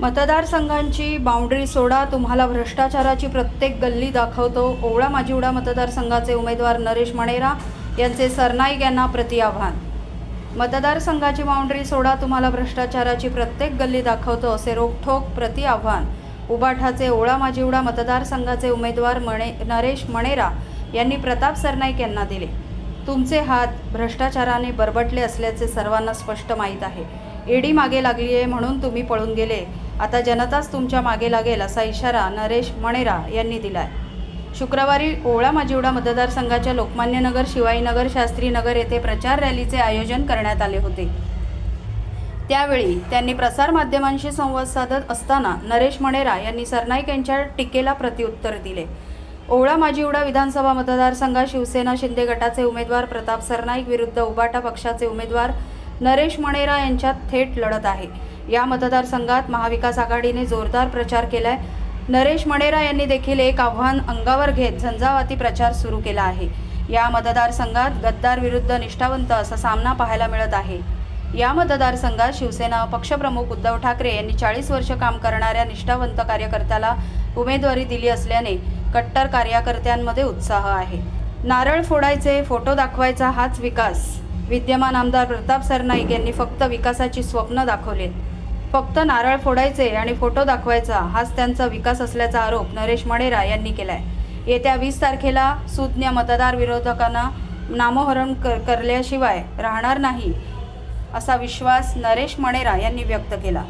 मतदारसंघांची boundary सोडा तुम्हाला भ्रष्टाचाराची प्रत्येक गल्ली दाखवतो. ओवळा माजिवडा मतदारसंघाचे उमेदवार नरेश मणेरा यांचे सरनाईक यांना प्रतिआव्हान मतदारसंघाची बाउंड्री सोडा तुम्हाला भ्रष्टाचाराची प्रत्येक गल्ली दाखवतो असे रोखठोक प्रतिआव्हान उबाठाचे ओळा माजिवडा मतदारसंघाचे उमेदवार मणे नरेश मणेरा यांनी प्रताप सरनाईक यांना दिले. तुमचे हात भ्रष्टाचाराने बरबटले असल्याचे सर्वांना स्पष्ट माहीत आहे. ईडी मागे लागली आहे म्हणून तुम्ही पळून गेले. आता जनताच तुमच्या मागे लागेल असा इशारा नरेश मणेरा यांनी दिलाय. शुक्रवारी ओळा माजिवडा मतदारसंघाच्या लोकमान्यनगर शिवाईनगर शास्त्रीनगर येथे प्रचार रॅलीचे आयोजन करण्यात आले होते. त्यावेळी त्यांनी प्रसारमाध्यमांशी संवाद साधत असताना नरेश मणेरा यांनी सरनाईक यांच्या टीकेला प्रतिउत्तर दिले. ओवळा माजिवडा विधानसभा मतदारसंघात शिवसेना शिंदे गटाचे उमेदवार प्रताप सरनाईक विरुद्ध उबाटा पक्षाचे उमेदवार नरेश मणेरा यांच्यात थेट लढत आहे. या मतदारसंघात महाविकास आघाडीने जोरदार प्रचार केला आहे नरेश मणेरा यांनी देखील एक आव्हान अंगावर घेत झंझावाती प्रचार सुरू केला आहे. या मतदारसंघात गद्दार विरुद्ध निष्ठावंत असा सामना पाहायला मिळत आहे. या मतदारसंघात शिवसेना पक्षप्रमुख उद्धव ठाकरे यांनी चाळीस वर्ष काम करणाऱ्या निष्ठावंत कार्यकर्त्याला उमेदवारी दिली असल्याने कट्टर कार्यकर्त्यांमध्ये उत्साह आहे. नारळ फोडायचे फोटो दाखवायचा हाच विकास. विद्यमान आमदार प्रताप सरनाईक यांनी फक्त विकासाची स्वप्न दाखवलेत. फक्त नारळ फोडायचे आणि फोटो दाखवायचा हाच त्यांचा विकास असल्याचा आरोप नरेश मणेरा यांनी केलाय. येत्या वीस तारखेला सुज्ञ मतदार विरोधकांना नामोहरण कर करल्याशिवाय राहणार नाही असा विश्वास नरेश मणेरा यांनी व्यक्त केला.